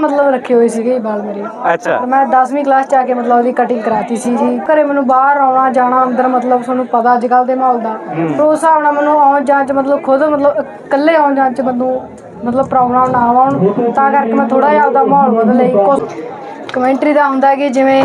ਮਤਲਬ ਰੱਖੇ ਹੋਏ ਸੀਗੇ ਜੀ ਵਾਲ ਮੇਰੇ। ਅੱਛਾ। ਮੈਂ 10ਵੀਂ ਕਲਾਸ ਚ ਆ ਕੇ ਮਤਲਬ ਉਹਦੀ ਕਟਿੰਗ ਕਰਾਤੀ ਸੀ ਜੀ। ਘਰੇ ਮੈਨੂੰ ਬਾਹਰ ਆਉਣਾ ਜਾਣਾ ਅੰਦਰ ਮਤਲਬ ਤੁਹਾਨੂੰ ਪਤਾ ਅੱਜ ਕੱਲ ਦੇ ਮਾਹੌਲ ਦਾ। ਪਰ ਉਸ ਹਿਸਾਬ ਨਾਲ ਮੈਨੂੰ ਆਉਣ ਜਾਣ ਚ ਮਤਲਬ ਖੁਦ ਮਤਲਬ ਇਕੱਲੇ ਆਉਣ ਜਾਣ ਚ ਮੈਨੂੰ ਮਤਲਬ ਪ੍ਰੋਬਲਮ ਨਾ ਆਉਣ। ਤਾਂ ਕਰਕੇ ਮੈਂ ਥੋੜਾ ਜਿਹਾ ਆਪਦਾ ਮਾਹੌਲ ਬਦਲ ਲਈ ਕੁਛ ਕਮੈਂਟਰੀ ਦਾ ਹੁੰਦਾ ਕਿ ਜਿਵੇਂ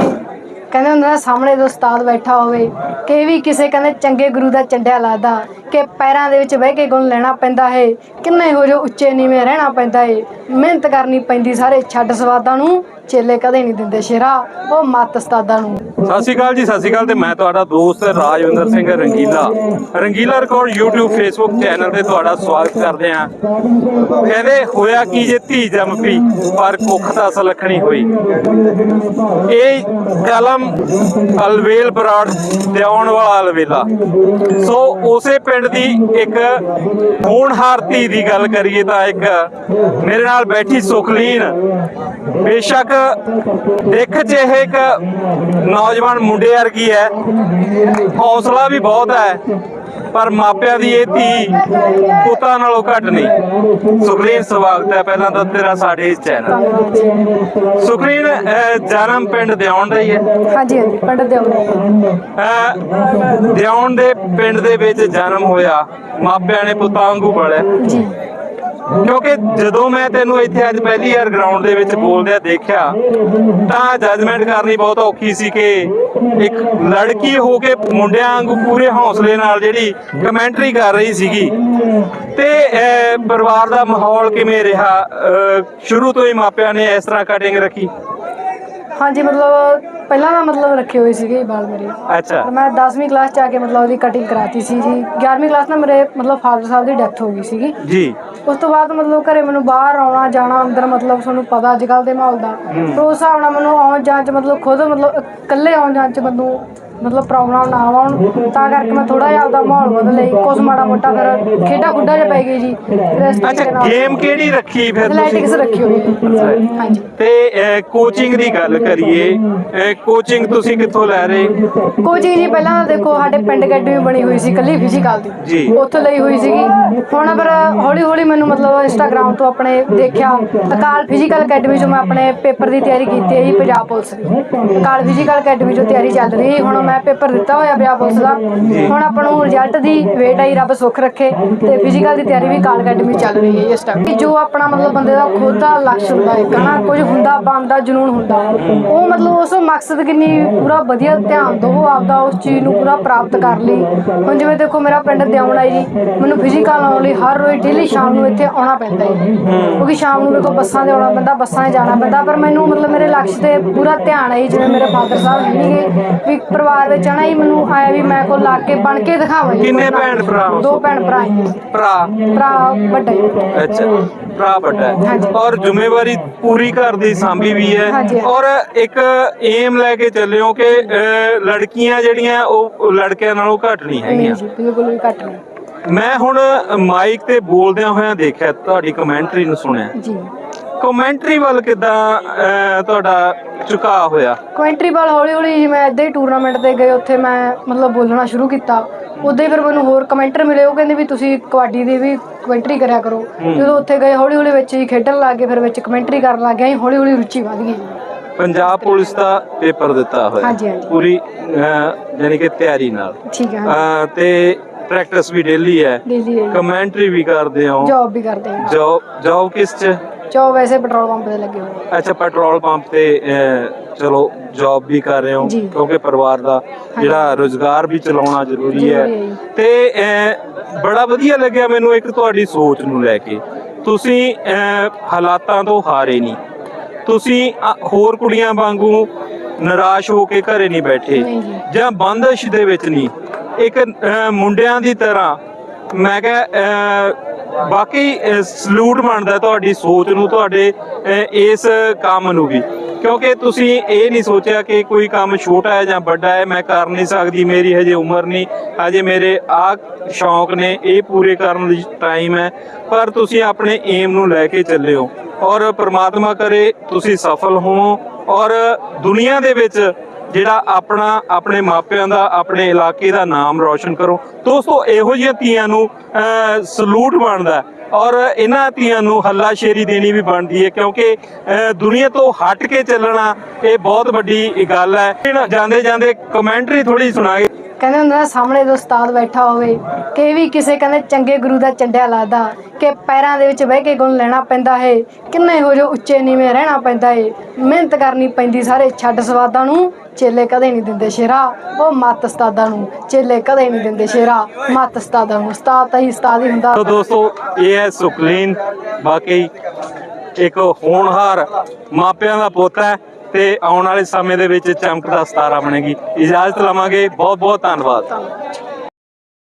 ਕਹਿੰਦੇ ਹੁੰਦੇ ਨਾ, ਸਾਹਮਣੇ ਦੋ ਉਸਤਾਦ ਬੈਠਾ ਹੋਵੇ, ਕਿ ਵੀ ਕਿਸੇ ਕਹਿੰਦੇ ਚੰਗੇ ਗੁਰੂ ਦਾ ਚੰਡਿਆ ਲੱਗਦਾ ਕਿ ਪੈਰਾਂ ਦੇ ਵਿੱਚ ਬਹਿ ਕੇ ਗੁਣ ਲੈਣਾ ਪੈਂਦਾ ਹੈ, ਕਿੰਨੇ ਹੋ ਜੋ ਉੱਚੇ ਨੀਵੇਂ ਰਹਿਣਾ ਪੈਂਦਾ ਹੈ, ਮਿਹਨਤ ਕਰਨੀ ਪੈਂਦੀ ਸਾਰੇ ਛੱਡ ਸਵਾਦਾਂ ਨੂੰ। ਚੇਲੇ ਕਦੇ ਨਹੀਂ ਦਿੰਦੇ ਸ਼ੇਰਾ, ਉਹ ਮੱਤ ਉਸਤਾਦਾਂ ਨੂੰ। ਸਤਿ ਸ਼੍ਰੀ ਅਕਾਲ ਜੀ, ਸਤਿ ਸ਼੍ਰੀ ਅਕਾਲ ਤੇ ਮੈਂ ਤੁਹਾਡਾ ਦੋਸਤ Rajwinder Singh Rangila. Rangila record YouTube, Facebook channel ਤੇ ਤੁਹਾਡਾ ਸਵਾਗਤ ਕਰਦੇ ਹਾਂ। ਕਹਿੰਦੇ, ਹੋਇਆ ਕੀ ਜੇ ਧੀ ਜੰਮ ਪਈ ਪਰ ਕੁੱਖ ਦਾ ਸਲਖਣੀ ਹੋਈ। ਇਹ ਕਲਮ ਅਲਵੇਲ ਬਰਾੜ ਤੇ ਆਉਣ ਵਾਲਾ ਅਲਵੇਲਾ। ਸੋ ਉਸੇ ਪਿੰਡ ਦੀ ਇੱਕ ਹੋਣਹਾਰ ਧੀ ਦੀ ਗੱਲ ਕਰੀਏ ਤਾਂ ਇੱਕ ਮੇਰੇ ਨਾਲ ਬੈਠੀ ਸੁਖਲੀਨ, ਬੇਸ਼ੱਕ ਦੇਖ ਚ ਇਹ ਇੱਕ ਨੌਜਵਾਨ ਮੁੰਡੇ ਵਰਗੀ ਹੈ। ਹੌਸਲਾ ਵੀ ਬਹੁਤ ਹੈ ਪਰ ਮਾਪਿਆਂ ਦੀ ਇਹ ਧੀ ਪੁੱਤਾਂ ਨਾਲੋਂ ਘੱਟ ਨਹੀਂ। ਸੁਖਲੀਨ ਸਵਾਗਤ ਹੈ ਪਹਿਲਾਂ ਤਾਂ ਤੇਰਾ ਸਾਡੇ ਇਸ ਚੈਨਲ ਸੁਖਲੀਨ ਅਹ, ਜਨਮ ਪਿੰਡ ਦਿਉਣ ਦਾ ਹੀ। ਹੈ ਹਾਂਜੀ ਹਾਂਜੀ ਪੰਡਤ ਦੇ ਆਉਂਦੇ ਅਹ, ਦਿਉਣ ਦੇ ਪਿੰਡ ਦੇ ਵਿੱਚ ਜਨਮ ਹੋਇਆ। ਮਾਪਿਆਂ ਨੇ ਪੁੱਤਾਂ ਵਾਂਗੂ ਪਾਲਿਆ। ਜੀ। ਕਿਉਂਕਿ ਜਦੋਂ ਮੈਂ ਤੈਨੂੰ ਇੱਥੇ ਅੱਜ ਪਹਿਲੀ ਵਾਰ ਗਰਾਊਂਡ ਦੇ ਵਿੱਚ ਬੋਲਦਿਆਂ ਦੇਖਿਆ, ਤਾਂ ਜੱਜਮੈਂਟ ਕਰਨੀ ਬਹੁਤ ਔਖੀ ਸੀ ਕਿ ਇੱਕ ਲੜਕੀ ਹੋ ਕੇ ਮੁੰਡਿਆਂ ਵਾਂਗੂ ਪੂਰੇ ਹੌਸਲੇ ਨਾਲ ਜਿਹੜੀ ਕਮੈਂਟਰੀ ਕਰ ਰਹੀ ਸੀਗੀ। ਤੇ ਪਰਿਵਾਰ ਦਾ ਮਾਹੌਲ ਕਿਵੇਂ ਰਿਹਾ? ਸ਼ੁਰੂ ਤੋਂ ਹੀ ਮਾਪਿਆਂ ਨੇ ਇਸ ਤਰ੍ਹਾਂ ਕਟਿੰਗ ਰੱਖੀ। ਹਾਂਜੀ ਮਤਲਬ ਪਹਿਲਾਂ ਤਾਂ ਮਤਲਬ ਰੱਖੇ ਹੋਏ ਸੀਗੇ ਵਾਲ ਮੇਰੇ। ਅੱਛਾ। ਪਰ ਮੈਂ 10ਵੀਂ ਕਲਾਸ ਚ ਆ ਕੇ ਮਤਲਬ ਉਹਦੀ ਕਟਿੰਗ ਕਰਾਤੀ ਸੀ ਜੀ। 11ਵੀਂ ਕਲਾਸ ਨਾਲ ਮੇਰੇ ਮਤਲਬ ਫਾਦਰ ਸਾਹਿਬ ਦੀ ਡੈਥ ਹੋ ਗਈ ਸੀਗੀ। ਜੀ। ਉਸ ਤੋਂ ਬਾਅਦ ਮਤਲਬ ਘਰੇ ਮੈਨੂੰ ਬਾਹਰ ਆਉਣਾ ਜਾਣਾ ਅੰਦਰ ਮਤਲਬ ਤੁਹਾਨੂੰ ਪਤਾ ਅੱਜ ਕੱਲ ਦੇ ਮਾਹੌਲ ਦਾ। ਪਰ ਉਸ ਹਿਸਾਬ ਨਾਲ ਮੈਨੂੰ ਆਉਣ ਜਾਣ ਚ ਮਤਲਬ ਖੁਦ ਮਤਲਬ ਇਕੱਲੇ ਆਉਣ ਜਾਣ ਚ ਮੈਨੂੰ ਮਤਲਬ ਪ੍ਰੋਬਲਮ ਨਾ ਆਉਣ ਤਾਂ ਕਰਕੇ ਮੈਂ ਥੋੜਾ ਜਿਹਾ ਆਪਦਾ ਮਾਹੌਲ ਬਦਲ ਲਈ ਕੁਛ ਮਾੜਾ ਮੋਟਾ ਫਿਰ ਖੇਡਾ ਖੁੱਡਾ ਜਿਹਾ ਪੈ ਗਈ ਜੀ। ਅੱਛਾ ਗੇਮ ਕਿਹੜੀ ਰੱਖੀ ਫਿਰ ਐਥਲੈਟਿਕਸ ਰੱਖੀ ਹੋਈ ਹੈ। ਹਾਂਜੀ। ਤੇ ਕੋਚਿੰਗ ਦੀ ਗੱਲ ਕਰੀਏ ਕੋਚਿੰਗ ਤੁਸੀਂ ਕਿੱਥੋਂ ਲੈ ਰਹੇ? ਕੋਚਿੰਗ ਜੀ ਪਹਿਲਾਂ ਦੇਖੋ ਸਾਡੇ ਪਿੰਡ ਅਕੈਡਮੀ ਬਣੀ ਹੋਈ ਸੀ ਕੱਲੀ ਫਿਜ਼ੀਕਲ ਦੀ। ਉੱਥੋਂ ਲਈ ਹੋਈ ਸੀਗੀ। ਹੁਣ ਪਰ ਹੌਲੀ ਹੌਲੀ ਮੈਨੂੰ ਮਤਲਬ ਇੰਸਟਾਗ੍ਰam ਤੋਂ ਆਪਣੇ ਦੇਖਿਆ ਅਕਾਲ ਫਿਜ਼ੀਕਲ ਅਕੈਡਮੀ ਚੋਂ ਮੈਂ ਆਪਣੇ ਪੇਪਰ ਦੀ ਤਿਆਰੀ ਕੀਤੀ ਹੈ ਜੀ ਪੰਜਾਬ ਪੁਲਿਸ ਦੀ। ਅਕਾਲ ਫਿਜ਼ੀਕਲ ਅਕੈਡਮੀ ਚੋਂ ਤਿਆਰੀ ਚੱਲ ਰਹੀ ਹੈ ਹੁਣ ਮੈਂ ਪੇਪਰ ਦਿੱਤਾ ਹੋਇਆ ਪੰਜਾਬ ਪੁਲਿਸ ਦਾ। ਹੁਣ ਆਪਾਂ ਨੂੰ ਰਿਜ਼ਲਟ ਦੀ ਵੇਟ ਆਈ ਰੱਬ ਸੁੱਖ ਰੱਖੇ ਤੇ ਫਿਜ਼ੀਕਲ ਦੀ ਤਿਆਰੀ ਵੀ ਅਕਾਲ ਅਕੈਡਮੀ ਚੱਲ ਰਹੀ ਹੈ ਇਸ ਟਾਈਮ ਜੋ ਆਪਣਾ ਮਤਲਬ ਬੰਦੇ ਦਾ ਖੁਦ ਦਾ ਲਕਸ਼ ਹੁੰਦਾ ਹੈ ਕਹਣਾ ਕੁਝ ਹੁੰਦਾ ਬਣਦਾ ਜਨੂਨ ਹੁੰਦਾ ਉਹ ਮਤਲਬ ਉਸ ਮਕਸਦ ਕਿੰਨੀ ਪੂਰਾ ਵਧੀਆ ਧਿਆਨ ਦਿਓ ਆਪਦਾ ਉਸ ਚੀਜ਼ ਨੂੰ ਪੂਰਾ ਪ੍ਰਾਪਤ ਕਰ ਲਈ। ਹੁਣ ਜਿਵੇਂ ਦੇਖੋ ਮੇਰਾ ਪਿੰਡ ਦਿਆਉਣਾ ਹੈ ਜੀ ਮੈਨੂੰ ਫਿਜ਼ੀਕਲ ਆਉਣ ਲਈ ਹਰ ਰੋਜ਼ ਡੇਲੀ ਸ਼ਾਮ ਨੂੰ ਇੱਥੇ ਆਉਣਾ ਪੈਂਦਾ ਹੈ। ਕਿਉਂਕਿ ਸ਼ਾਮ ਨੂੰ ਦੇਖੋ ਬੱਸਾਂ 'ਤੇ ਆਉਣਾ ਪੈਂਦਾ ਬੱਸਾਂ 'ਤੇ ਜਾਣਾ ਪੈਂਦਾ ਪਰ ਮੈਨੂੰ ਮਤਲਬ ਮੇਰੇ ਲਕਸ਼ ਤੇ ਪੂਰਾ ਧਿਆਨ ਹੈ ਜੀ, ਜਿਵੇਂ ਮੇਰੇ ਫਾਦਰ ਸਾਹਿਬ ਹੈ ਵੀ ਪਰਿਵਾਰ ਵਿੱਚ ਆਣਾ ਹੀ ਮੈਨੂੰ ਆਇਆ ਵੀ ਮੈਂ ਕੋਲ ਲਾ ਕੇ ਬਣ ਕੇ ਦਿਖਾਵਾਂ ਜੀ। ਕਿੰਨੇ ਭੈਣ ਭਰਾ? ਹੋ? ਦੋ ਭੈਣ ਭਰਾ ਹੈ ਭਰਾ? ਭਰਾ ਵੱਡਾ ਹੈ ਅੱਛਾ ਭਰਾ ਵੱਡਾ ਹੈ। ਹਾਂਜੀ। ਔਰ ਜ਼ਿੰਮੇਵਾਰੀ ਪੂਰੀ ਘਰ ਦੀ ਸਾਂਭੀ ਵੀ ਹੈ। ਔਰ ਇੱਕ ਏਮ ਲੈ ਕੇ ਚੱਲਿਓ ਕਿ ਅਹ, ਲੜਕੀਆਂ ਜਿਹੜੀਆਂ ਉਹ ਲੜਕਿਆਂ ਨਾਲੋਂ ਘੱਟ ਨਹੀਂ ਨਹੀਂ ਹੈਗੀਆਂ। ਜੀ ਬਿਲਕੁਲ ਵੀ ਘੱਟ ਨਹੀਂ। ਮੈਂ ਹੁਣ ਮਾਈਕ ਤੇ ਬੋਲਦਿਆਂ ਹੋਇਆਂ ਦੇਖਿਆ ਤੁਹਾਡੀ ਕਮੈਂਟਰੀ ਨੂੰ ਸੁਣਿਆ। ਜੀ। ਕਮੈਂਟਰੀ ਵੱਲ ਕਿਦਾਂ ਤੁਹਾਡਾ ਝੁਕਾਅ ਹੋਇਆ? ਕੁਐਂਟਰੀ ਬਾਲ ਹੌਲੀ ਹੌਲੀ ਜਿਵੇਂ ਏਦਾਂ ਹੀ ਟੂਰਨਾਮੈਂਟ ਤੇ ਗਏ ਉੱਥੇ ਮੈਂ ਮਤਲਬ ਬੋਲਣਾ ਸ਼ੁਰੂ ਕੀਤਾ। ਉਦੋਂ ਹੀ ਫਿਰ ਮੈਨੂੰ ਹੋਰ ਕਮੈਂਟਰ ਮਿਲੇ ਉਹ ਕਹਿੰਦੇ ਵੀ ਤੁਸੀਂ ਕਬੱਡੀ ਦੀ ਵੀ ਕਮੈਂਟਰੀ ਕਰਿਆ ਕਰੋ। ਜਦੋਂ ਉੱਥੇ ਗਏ ਹੌਲੀ ਹੌਲੀ ਵਿੱਚ ਹੀ ਖੇਡਣ ਲੱਗ ਗਏ ਫਿਰ ਵਿੱਚ ਕਮੈਂਟਰੀ ਕਰਨ ਲੱਗ ਗਏ ਹੌਲੀ ਹੌਲੀ ਰੁਚੀ ਵਧ ਗਈ। ਪੰਜਾਬ ਪੁਲਿਸ ਦਾ ਪੇਪਰ ਦਿੱਤਾ ਹੋਇਆ। ਹਾਂਜੀ, ਹਾਂਜੀ। ਪੂਰੀ ਅਹ, ਯਾਨੀ ਕਿ ਤਿਆਰੀ ਨਾਲ। ਠੀਕ ਹੈ ਅਹ, ਤੇ ਪ੍ਰੈਕਟਿਸ ਵੀ ਡੇਲੀ ਹੈ। ਡੇਲੀ ਕਮੈਂਟਰੀ ਵੀ ਕਰਦੇ ਹੋ। ਜੌਬ ਵੀ ਕਰਦੇ ਹਾਂ। ਜੌਬ ਜੌਬ ਕਿਸ ਚ? ਜੌਬ ਵੈਸੇ ਪੈਟਰੋਲ ਪੰਪ ਤੇ ਲੱਗੇ ਹੋਏ ਅੱਛਾ ਪੈਟਰੋਲ ਪੰਪ ਤੇ ਅਹ, ਚਲੋ ਜੌਬ ਵੀ ਕਰ ਰਹੇ ਹੋ ਜੀ। ਕਿਉਂਕਿ ਪਰਿਵਾਰ ਦਾ ਜਿਹੜਾ ਰੋਜ਼ਗਾਰ ਵੀ ਚਲਾਉਣਾ ਜ਼ਰੂਰੀ ਹੈ। ਜ਼ਰੂਰੀ ਹੈ ਜੀ। ਤੇ ਅਹ, ਬੜਾ ਵਧੀਆ ਲੱਗਿਆ ਮੈਨੂੰ ਇੱਕ ਤੁਹਾਡੀ ਸੋਚ ਨੂੰ ਲੈ ਕੇ। ਤੁਸੀਂ ਅਹ, ਹਾਲਾਤਾਂ ਤੋਂ ਹਾਰੇ ਨਹੀਂ। ਤੁਸੀਂ ਅ, ਹੋਰ ਕੁੜੀਆਂ ਵਾਂਗੂ ਨਿਰਾਸ਼ ਹੋ ਕੇ ਘਰੇ ਨਹੀਂ ਬੈਠੇ। ਨਹੀਂ ਜੀ। ਜਾਂ ਬੰਦਸ਼ ਦੇ ਵਿੱਚ ਨਹੀਂ। ਇੱਕ ਅਹ, ਮੁੰਡਿਆਂ ਦੀ ਤਰ੍ਹਾਂ ਮੈਂ ਕਿਹਾ ਬਾਕੀ ਸਲੂਟ ਬਣਦਾ ਤੁਹਾਡੀ ਸੋਚ ਨੂੰ, ਤੁਹਾਡੇ ਇਸ ਕੰਮ ਨੂੰ ਵੀ। ਕਿਉਂਕਿ ਤੁਸੀਂ ਇਹ ਨਹੀਂ ਸੋਚਿਆ ਕਿ ਕੋਈ ਕੰਮ ਛੋਟਾ ਹੈ ਜਾਂ ਵੱਡਾ ਹੈ, ਮੈਂ ਕਰ ਨਹੀਂ ਸਕਦੀ, ਮੇਰੀ ਹਜੇ ਉਮਰ ਨਹੀਂ, ਹਜੇ ਮੇਰੇ ਆ ਸ਼ੌਂਕ ਨੇ, ਇਹ ਪੂਰੇ ਕਰਨ ਦੀ ਟਾਈਮ ਹੈ, ਪਰ ਤੁਸੀਂ ਆਪਣੇ ਏਮ ਨੂੰ ਲੈ ਕੇ ਚੱਲੇ ਹੋ ਔਰ ਪ੍ਰਮਾਤਮਾ ਕਰੇ, ਤੁਸੀਂ ਸਫਲ ਹੋਵੋ, ਔਰ ਦੁਨੀਆ ਦੇ ਵਿੱਚ ਜਿਹੜਾ ਆਪਣਾ ਆਪਣੇ ਮਾਪਿਆਂ ਦਾ ਆਪਣੇ ਇਲਾਕੇ ਦਾ ਨਾਮ ਰੌਸ਼ਨ ਕਰੋ। ਦੋਸਤੋ ਇਹੋ ਜਿਹੀਆਂ ਧੀਆਂ ਨੂੰ ਸਲੂਟ ਬਣਦਾ ਔਰ ਇਹਨਾਂ ਧੀਆਂ ਨੂੰ ਹੱਲਾਸ਼ੇਰੀ ਦੇਣੀ ਵੀ ਬਣਦੀ ਹੈ ਕਿਉਂਕਿ ਅਹ, ਦੁਨੀਆ ਤੋਂ ਹਟ ਕੇ ਚੱਲਣਾ ਇਹ ਬਹੁਤ ਵੱਡੀ ਗੱਲ ਹੈ। ਜਾਂਦੇ ਜਾਂਦੇ ਕਮੈਂਟਰੀ ਥੋੜੀ ਸੁਣਾਏ ਕਹਿੰਦੇ ਹੁੰਦੇ ਨਾ, ਸਾਹਮਣੇ ਜੋ ਉਸਤਾਦ ਬੈਠਾ ਹੋਵੇ, ਕਿ ਵੀ ਕਿਸੇ ਕਹਿੰਦੇ ਚੰਗੇ ਗੁਰੂ ਦਾ ਚੰਡਿਆ ਲੱਗਦਾ ਕਿ ਪੈਰਾਂ ਦੇ ਵਿੱਚ ਬਹਿ ਕੇ ਗੁਣ ਲੈਣਾ ਪੈਂਦਾ ਹੈ, ਕਿੰਨੇ ਹੋ ਜੋ ਉੱਚੇ ਨੀਵੇਂ ਰਹਿਣਾ ਪੈਂਦਾ ਹੈ। ਮਿਹਨਤ ਕਰਨੀ ਪੈਂਦੀ ਸਾਰੇ, ਛੱਡ ਸਵਾਦਾਂ ਨੂੰ ਚੇਲੇ ਕਦੇ ਨਹੀਂ ਦਿੰਦੇ ਸ਼ੇਰਾ, ਉਹ ਮੱਤ ਉਸਤਾਦਾਂ ਨੂੰ ਚੇਲੇ ਕਦੇ ਨਹੀਂ ਦਿੰਦੇ ਸ਼ੇਰਾ, ਮੱਤ ਉਸਤਾਦਾਂ ਨੂੰ, ਉਸਤਾਦ ਤਾਂ ਹੀ ਉਸਤਾਦ ਹੀ ਹੁੰਦਾ। ਤੋ ਦੋਸਤੋ, ਇਹ ਹੈ ਸੁਖਲੀਨ ਬਾਕੀ ਇੱਕ ਹੋਣਹਾਰ ਮਾਪਿਆਂ ਦਾ ਪੁੱਤ ਹੈ। ਤੇ ਆਉਣ ਵਾਲੇ ਸਮੇਂ ਦੇ ਵਿੱਚ ਚਮਕਦਾ ਸਤਾਰਾ ਬਣੇਗੀ। ਇਜਾਜ਼ਤ ਲਵਾਂਗੇ। ਬਹੁਤ ਬਹੁਤ ਧੰਨਵਾਦ।